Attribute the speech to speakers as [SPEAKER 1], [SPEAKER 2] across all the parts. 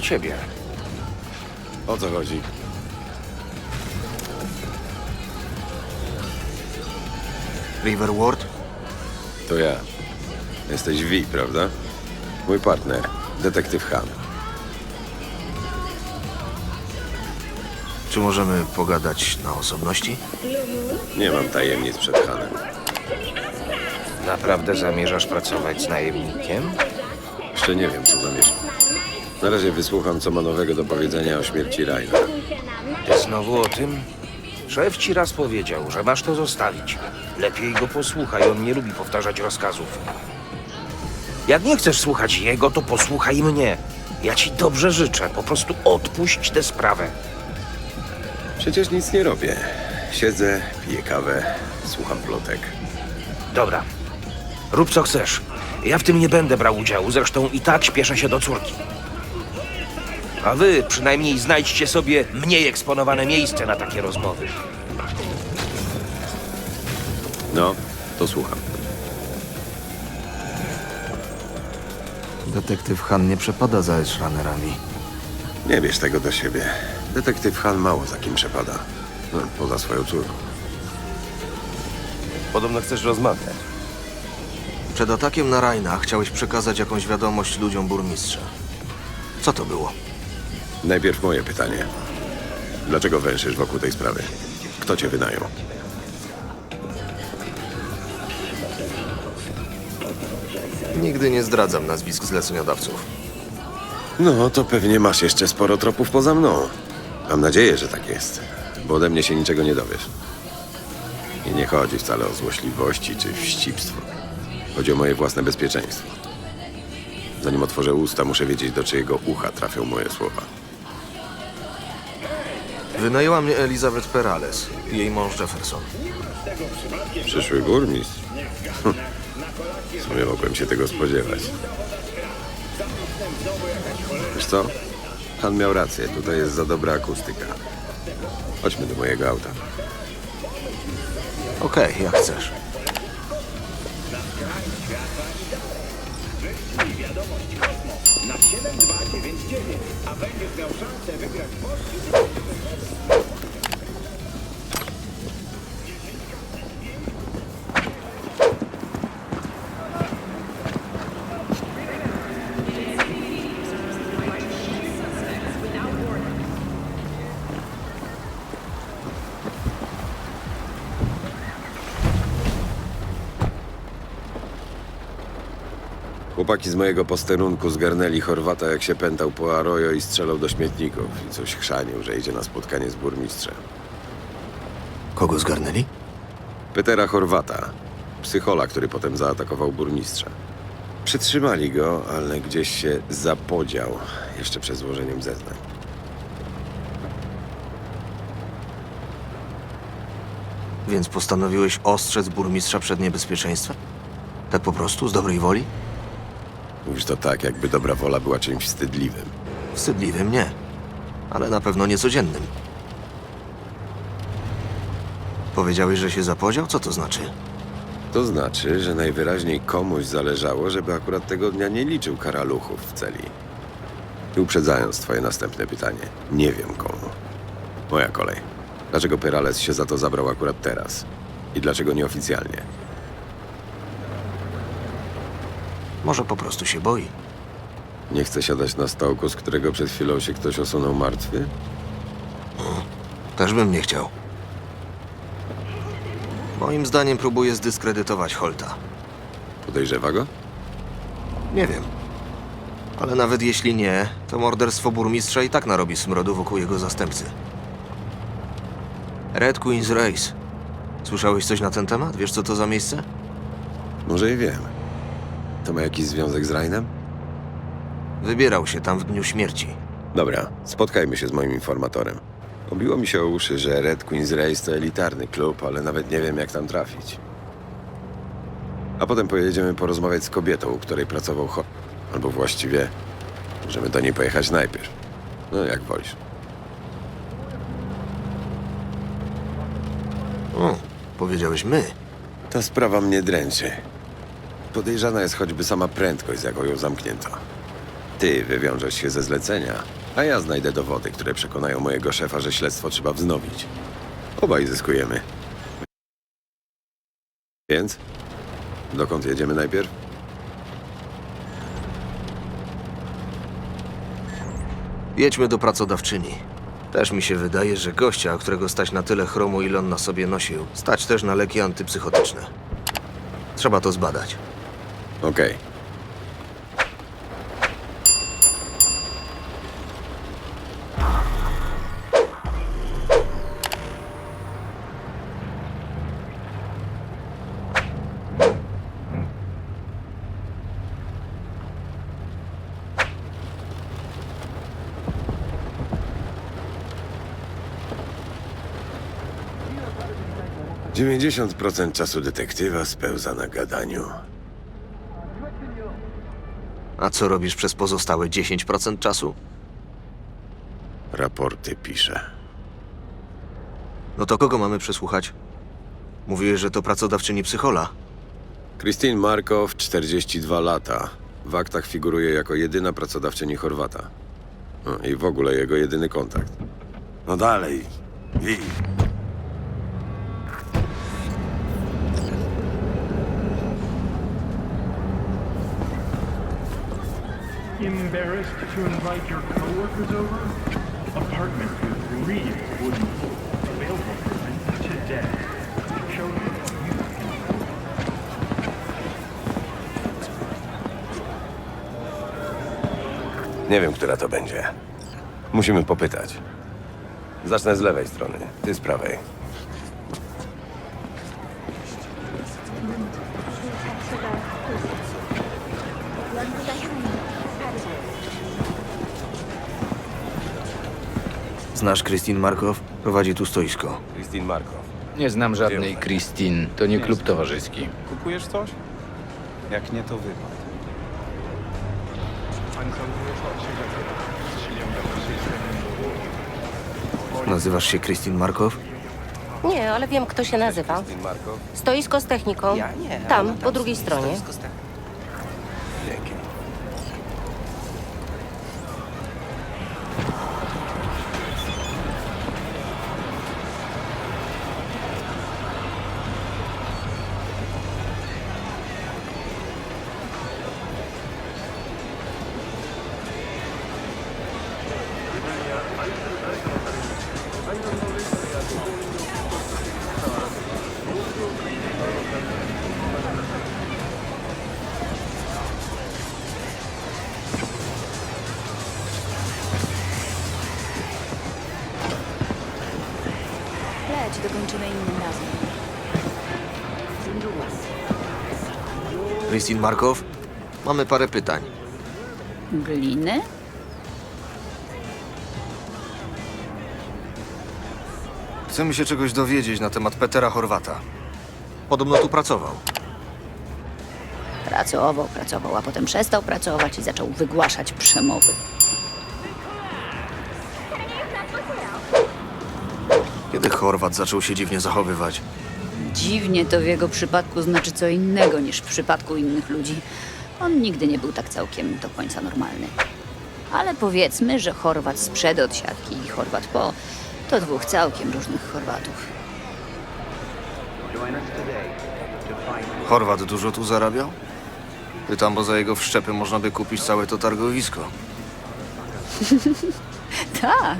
[SPEAKER 1] do ciebie.
[SPEAKER 2] O co chodzi?
[SPEAKER 1] River Ward?
[SPEAKER 2] To ja. Jesteś Vi, prawda? Mój partner, detektyw Han.
[SPEAKER 1] Czy możemy pogadać na osobności?
[SPEAKER 2] Nie mam tajemnic przed Hanem.
[SPEAKER 1] Naprawdę zamierzasz pracować z najemnikiem?
[SPEAKER 2] Jeszcze nie wiem, co zamierzam. Na razie wysłucham, co ma nowego do powiedzenia o śmierci Raina.
[SPEAKER 1] Ty znowu o tym? Szef ci raz powiedział, że masz to zostawić. Lepiej go posłuchaj, on nie lubi powtarzać rozkazów. Jak nie chcesz słuchać jego, to posłuchaj mnie. Ja ci dobrze życzę, po prostu odpuść tę sprawę.
[SPEAKER 2] Przecież nic nie robię. Siedzę, piję kawę, słucham plotek.
[SPEAKER 1] Dobra, rób co chcesz. Ja w tym nie będę brał udziału, zresztą i tak śpieszę się do córki. A wy przynajmniej znajdźcie sobie mniej eksponowane miejsce na takie rozmowy.
[SPEAKER 2] No, to słucham.
[SPEAKER 3] Detektyw Han nie przepada za Edgerunerami.
[SPEAKER 2] Nie bierz tego do siebie. Detektyw Han mało za kim przepada. No, poza swoją córką. Podobno chcesz rozmawiać.
[SPEAKER 3] Przed atakiem na Raina chciałeś przekazać jakąś wiadomość ludziom burmistrza. Co to było?
[SPEAKER 2] Najpierw moje pytanie. Dlaczego węszysz wokół tej sprawy? Kto cię wynajął?
[SPEAKER 3] Nigdy nie zdradzam nazwisk zleceniodawców.
[SPEAKER 2] No, to pewnie masz jeszcze sporo tropów poza mną. Mam nadzieję, że tak jest, bo ode mnie się niczego nie dowiesz. I nie chodzi wcale o złośliwości czy wścibstwo. Chodzi o moje własne bezpieczeństwo. Zanim otworzę usta, muszę wiedzieć, do czyjego ucha trafią moje słowa.
[SPEAKER 3] Wynajęła mnie Elizabeth Perales i jej mąż Jefferson.
[SPEAKER 2] Przyszły burmistrz. Hm. W sumie mogłem się tego spodziewać. Wiesz co? Pan miał rację, tutaj jest za dobra akustyka. Chodźmy do mojego auta.
[SPEAKER 3] Okej, jak chcesz.
[SPEAKER 2] Chłopaki z mojego posterunku zgarnęli Chorwata, jak się pętał po Arroyo i strzelał do śmietników. I coś chrzanił, że idzie na spotkanie z burmistrzem.
[SPEAKER 3] Kogo zgarnęli?
[SPEAKER 2] Petera Chorwata, psychola, który potem zaatakował burmistrza. Przytrzymali go, ale gdzieś się zapodział, jeszcze przed złożeniem zeznań.
[SPEAKER 3] Więc postanowiłeś ostrzec burmistrza przed niebezpieczeństwem? Tak po prostu, z dobrej woli?
[SPEAKER 2] Mówisz to tak, jakby dobra wola była czymś wstydliwym.
[SPEAKER 3] Wstydliwym nie, ale na pewno niecodziennym. Powiedziałeś, że się zapodział? Co to znaczy?
[SPEAKER 2] To znaczy, że najwyraźniej komuś zależało, żeby akurat tego dnia nie liczył karaluchów w celi. I uprzedzając twoje następne pytanie, nie wiem komu. Moja kolej. Dlaczego Perales się za to zabrał akurat teraz? I dlaczego nieoficjalnie?
[SPEAKER 3] Może po prostu się boi.
[SPEAKER 2] Nie chce siadać na stołku, z którego przed chwilą się ktoś osunął martwy?
[SPEAKER 3] Też bym nie chciał. Moim zdaniem próbuje zdyskredytować Holta.
[SPEAKER 2] Podejrzewa go?
[SPEAKER 3] Nie wiem. Ale nawet jeśli nie, to morderstwo burmistrza i tak narobi smrodu wokół jego zastępcy. Red Queen's Race. Słyszałeś coś na ten temat? Wiesz, co to za miejsce?
[SPEAKER 2] Może i wiem. To ma jakiś związek z Rainem?
[SPEAKER 3] Wybierał się tam w dniu śmierci.
[SPEAKER 2] Dobra, spotkajmy się z moim informatorem. Obiło mi się o uszy, że Red Queen's Race to elitarny klub, ale nawet nie wiem, jak tam trafić. A potem pojedziemy porozmawiać z kobietą, u której pracował Ho... Albo właściwie, możemy do niej pojechać najpierw. No, jak wolisz.
[SPEAKER 3] O, powiedziałeś my.
[SPEAKER 2] Ta sprawa mnie dręczy. Podejrzana jest choćby sama prędkość, z jaką ją zamknięto. Ty wywiążesz się ze zlecenia, a ja znajdę dowody, które przekonają mojego szefa, że śledztwo trzeba wznowić. Obaj zyskujemy. Więc? Dokąd jedziemy najpierw?
[SPEAKER 3] Jedźmy do pracodawczyni. Też mi się wydaje, że gościa, którego stać na tyle chromu, ile on na sobie nosił, stać też na leki antypsychotyczne. Trzeba to zbadać.
[SPEAKER 2] Okej. Dziewięćdziesiąt procent czasu detektywa spełza na gadaniu.
[SPEAKER 3] A co robisz przez pozostałe 10% czasu?
[SPEAKER 2] Raporty pisze.
[SPEAKER 3] No to kogo mamy przesłuchać? Mówiłeś, że to pracodawczyni psychola.
[SPEAKER 2] Christine Markow, 42 lata. W aktach figuruje jako jedyna pracodawczyni Chorwata. No, I w ogóle jego jedyny kontakt. No dalej. I...
[SPEAKER 4] Embarrassed to invite your over? Apartment with real wooden available for rent today. Show them you
[SPEAKER 2] Nie wiem, która to będzie. Musimy popytać. Zacznę z lewej strony, ty z prawej.
[SPEAKER 3] Znasz Christine Markow? Prowadzi tu stoisko.
[SPEAKER 2] Christine Markow.
[SPEAKER 5] Nie znam żadnej Christine. To nie klub towarzyski.
[SPEAKER 6] Kupujesz coś? Jak nie, to wypad.
[SPEAKER 3] Nazywasz się Christine Markow?
[SPEAKER 7] Nie, ale wiem, kto się nazywa.
[SPEAKER 2] Markow?
[SPEAKER 7] Stoisko z techniką. Tam, po drugiej stronie.
[SPEAKER 3] Christine Markow? Mamy parę pytań.
[SPEAKER 8] Gliny?
[SPEAKER 3] Chcemy się czegoś dowiedzieć na temat Petera Chorwata. Podobno tu pracował.
[SPEAKER 8] Pracował, pracował, a potem przestał pracować i zaczął wygłaszać przemowy.
[SPEAKER 3] Kiedy Chorwat zaczął się dziwnie zachowywać?
[SPEAKER 8] Dziwnie to w jego przypadku znaczy co innego niż w przypadku innych ludzi. On nigdy nie był tak całkiem do końca normalny. Ale powiedzmy, że Chorwat sprzed od siatki i Chorwat po to dwóch całkiem różnych Chorwatów.
[SPEAKER 3] Chorwat dużo tu zarabiał? Pytam, bo za jego wszczepy można by kupić całe to targowisko.
[SPEAKER 8] Tak,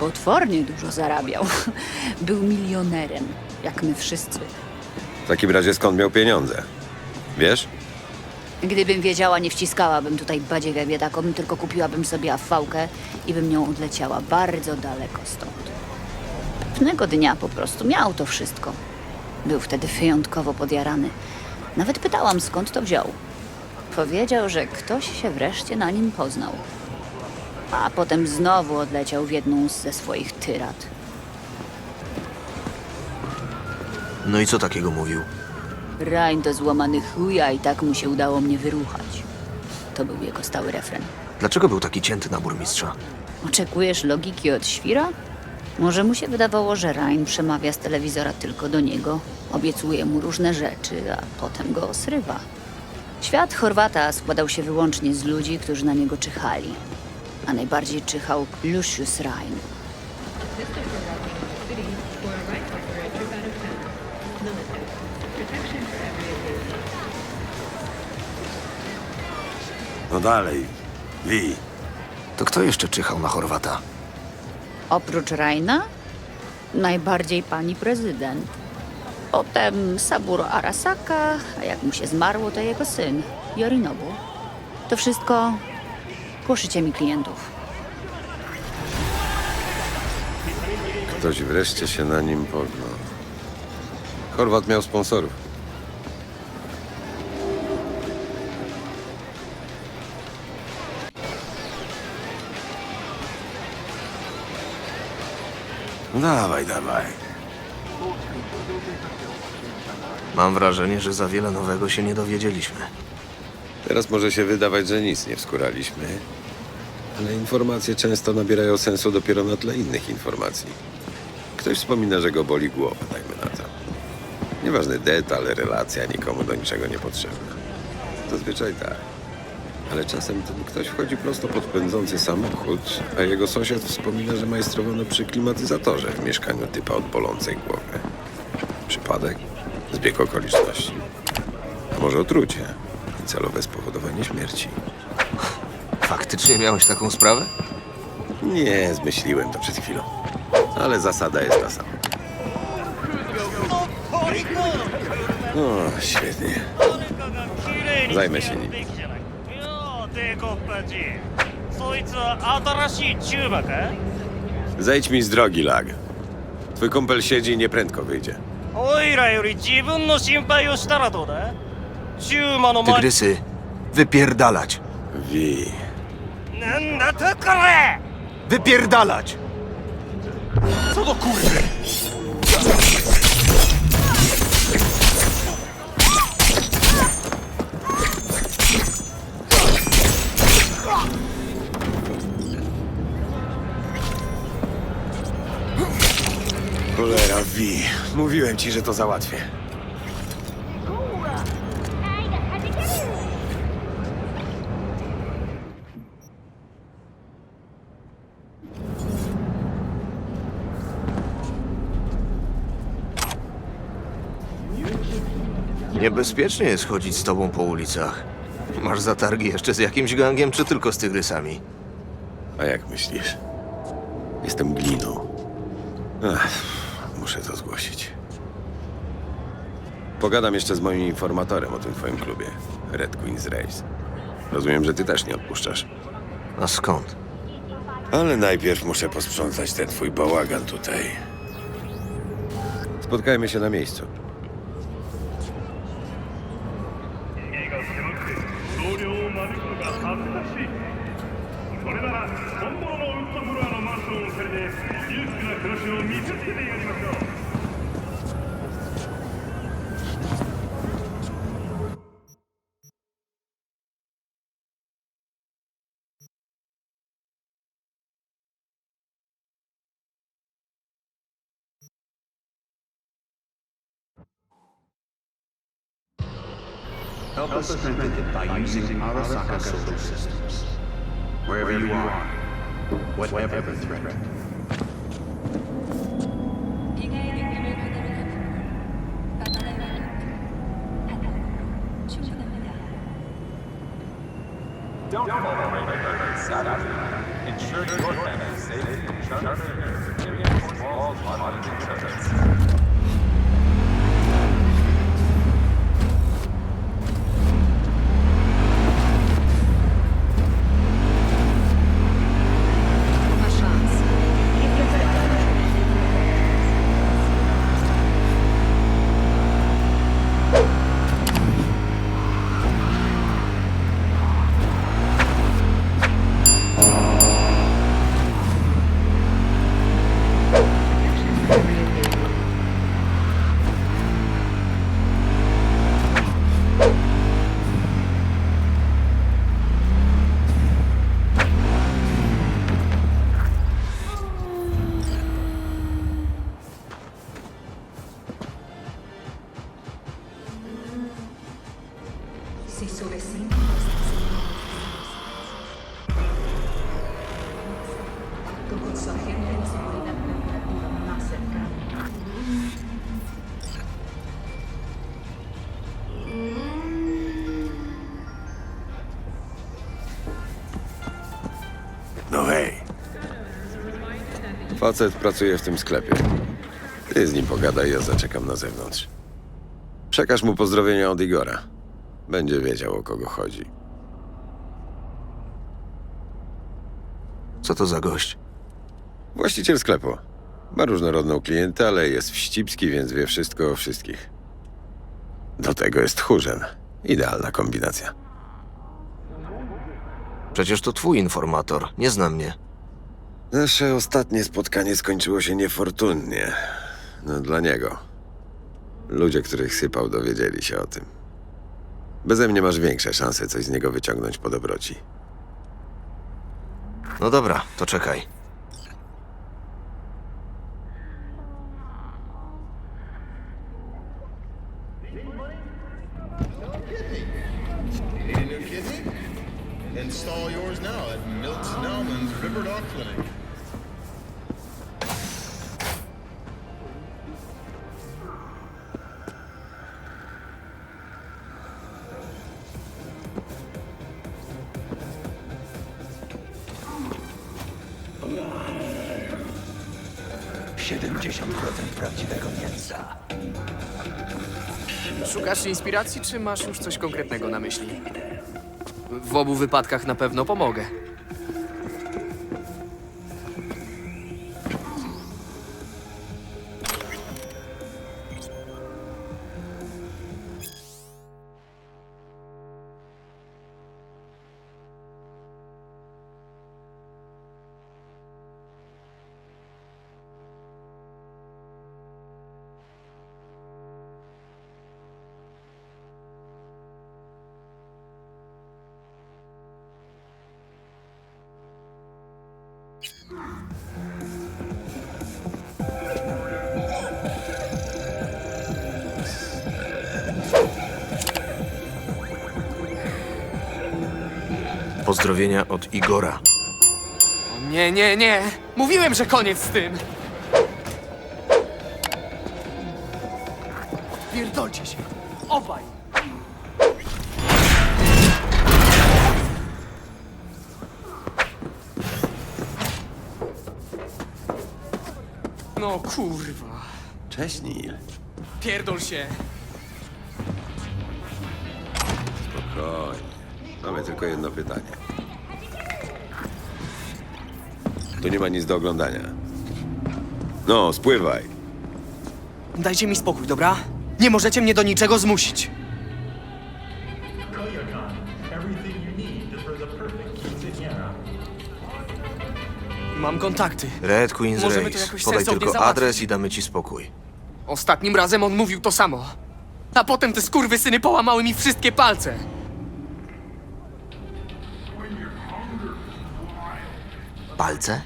[SPEAKER 8] potwornie dużo zarabiał. Był milionerem, jak my wszyscy.
[SPEAKER 2] W takim razie skąd miał pieniądze? Wiesz?
[SPEAKER 8] Gdybym wiedziała, nie wciskałabym tutaj badziewia biedakom, tylko kupiłabym sobie afałkę i bym nią odleciała bardzo daleko stąd. Pewnego dnia po prostu miał to wszystko. Był wtedy wyjątkowo podjarany. Nawet pytałam, skąd to wziął. Powiedział, że ktoś się wreszcie na nim poznał. A potem znowu odleciał w jedną ze swoich tyrad.
[SPEAKER 3] No i co takiego mówił?
[SPEAKER 8] Rań do złamany chuja i tak mu się udało mnie wyruchać. To był jego stały refren.
[SPEAKER 3] Dlaczego był taki cięty na burmistrza?
[SPEAKER 8] Oczekujesz logiki od świra? Może mu się wydawało, że Rain przemawia z telewizora tylko do niego, obiecuje mu różne rzeczy, a potem go osrywa. Świat Chorwata składał się wyłącznie z ludzi, którzy na niego czyhali. A najbardziej czyhał Lucius Rhein.
[SPEAKER 2] No dalej. Wi.
[SPEAKER 3] To kto jeszcze czyhał na Chorwata?
[SPEAKER 8] Oprócz Reina, najbardziej pani prezydent. Potem Saburo Arasaka, a jak mu się zmarło, to jego syn, Yorinobu. To wszystko płoszycie mi klientów.
[SPEAKER 2] Ktoś wreszcie się na nim pognął. Chorwat miał sponsorów. No Dawaj, dawaj.
[SPEAKER 3] Mam wrażenie, że za wiele nowego się nie dowiedzieliśmy.
[SPEAKER 2] Teraz może się wydawać, że nic nie wskuraliśmy, ale informacje często nabierają sensu dopiero na tle innych informacji. Ktoś wspomina, że go boli głowa, dajmy na to. Nieważny detal, relacja nikomu do niczego nie potrzebna. Zazwyczaj tak. Ale czasem ten ktoś wchodzi prosto pod pędzący samochód, a jego sąsiad wspomina, że majstrowano przy klimatyzatorze w mieszkaniu typa od bolącej głowy. Przypadek? Zbieg okoliczności. A może otrucie celowe spowodowanie śmierci?
[SPEAKER 3] Faktycznie miałeś taką sprawę?
[SPEAKER 2] Nie, zmyśliłem to przed chwilą. Ale zasada jest ta sama. O, świetnie. Zajmę się nim.
[SPEAKER 9] よう帝国パチそいつは新しいチューバか
[SPEAKER 2] Zejdź mi z drogi, Lag. Twój kumpel siedzi i nieprędko wyjdzie.
[SPEAKER 9] おいらより自分の心配をしたらどうだチューマの前
[SPEAKER 3] Tygrysy, wypierdalać!
[SPEAKER 2] Wi.
[SPEAKER 9] Wypierdalać! Co do
[SPEAKER 3] kurwy!
[SPEAKER 2] Cholera, Wi. Mówiłem ci, że to załatwię.
[SPEAKER 3] Niebezpiecznie jest chodzić z tobą po ulicach. Masz zatargi jeszcze z jakimś gangiem, czy tylko z tygrysami?
[SPEAKER 2] A jak myślisz? Jestem gliną. Ach, muszę to zgłosić. Pogadam jeszcze z moim informatorem o tym twoim klubie. Red Queen's Race. Rozumiem, że ty też nie odpuszczasz.
[SPEAKER 3] A skąd?
[SPEAKER 2] Ale najpierw muszę posprzątać ten twój bałagan tutaj. Spotkajmy się na miejscu.
[SPEAKER 4] それなら本物のウッドフロアのマンションを借りて裕福な暮らしを見せつけてやりましょう。
[SPEAKER 10] us strengthen it by using Arasaka solar systems. Wherever you are, whatever the threat.
[SPEAKER 11] Don't follow regulators. Ensure your
[SPEAKER 2] family's safety. Facet pracuje w tym sklepie. Ty z nim pogadaj, ja zaczekam na zewnątrz. Przekaż mu pozdrowienia od Igora. Będzie wiedział, o kogo chodzi.
[SPEAKER 3] Co to za gość?
[SPEAKER 2] Właściciel sklepu. Ma różnorodną klientelę, jest wścibski, więc wie wszystko o wszystkich. Do tego jest tchórzem. Idealna kombinacja.
[SPEAKER 3] Przecież to twój informator, nie zna mnie.
[SPEAKER 2] Nasze ostatnie spotkanie skończyło się niefortunnie. No dla niego. Ludzie, których sypał, dowiedzieli się o tym. Beze mnie masz większe szanse coś z niego wyciągnąć po dobroci.
[SPEAKER 3] No dobra, to czekaj.
[SPEAKER 12] Inspiracji, czy masz już coś konkretnego na myśli? W obu wypadkach na pewno pomogę.
[SPEAKER 3] Pozdrowienia od Igora.
[SPEAKER 12] Nie, nie, nie! Mówiłem, że koniec z tym! Pierdolcie się! Obaj! No kurwa.
[SPEAKER 2] Cześć, Neil.
[SPEAKER 12] Pierdol się!
[SPEAKER 2] Mamy tylko jedno pytanie. Tu nie ma nic do oglądania. No, spływaj.
[SPEAKER 12] Dajcie mi spokój, dobra? Nie możecie mnie do niczego zmusić. Mam kontakty.
[SPEAKER 3] Red Queen's
[SPEAKER 12] Możemy to
[SPEAKER 3] Race.
[SPEAKER 12] jakoś
[SPEAKER 3] Podaj
[SPEAKER 12] sensownie
[SPEAKER 3] tylko
[SPEAKER 12] załatwić.
[SPEAKER 3] adres i damy ci spokój.
[SPEAKER 12] Ostatnim razem on mówił to samo. A potem te skurwysyny połamały mi wszystkie palce.
[SPEAKER 3] Palce?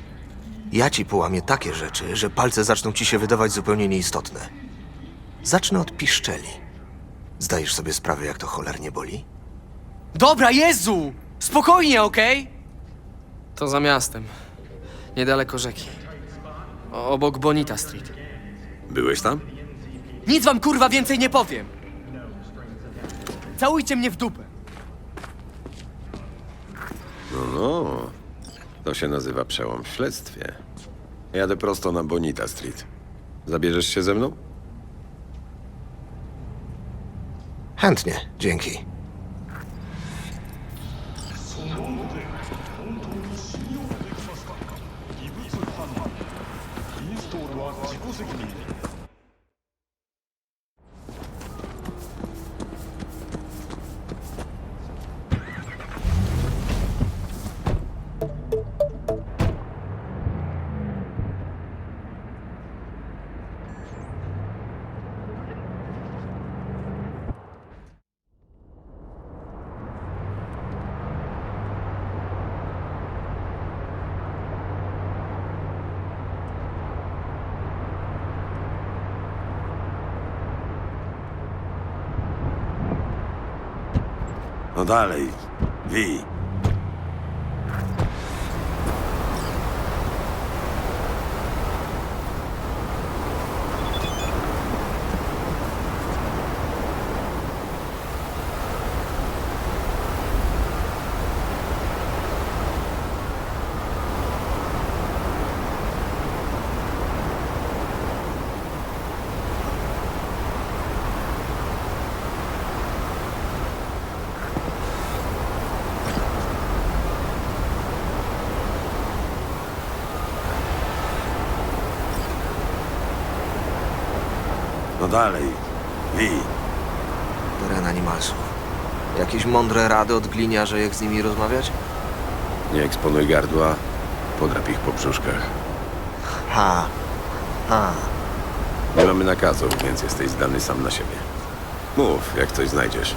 [SPEAKER 3] Ja ci połamię takie rzeczy, że palce zaczną ci się wydawać zupełnie nieistotne. Zacznę od piszczeli. Zdajesz sobie sprawę, jak to cholernie boli?
[SPEAKER 12] Dobra, Jezu! Spokojnie, okej? To za miastem. Niedaleko rzeki. O- Obok Bonita Street.
[SPEAKER 2] Byłeś tam?
[SPEAKER 12] Nic wam kurwa więcej nie powiem. Całujcie mnie w dupę.
[SPEAKER 2] No, no. To się nazywa przełom w śledztwie. Jadę prosto na Bonita Street. Zabierzesz się ze mną?
[SPEAKER 3] Chętnie, dzięki.
[SPEAKER 2] Dalej. Wi. Dalej. Wi.
[SPEAKER 3] Teren animalsów. Jakieś mądre rady od gliniarza, jak z nimi rozmawiać?
[SPEAKER 2] Nie eksponuj gardła. Podrap ich po brzuszkach.
[SPEAKER 3] Ha. Ha.
[SPEAKER 2] Nie mamy nakazów, więc jesteś zdany sam na siebie. Mów, jak coś znajdziesz.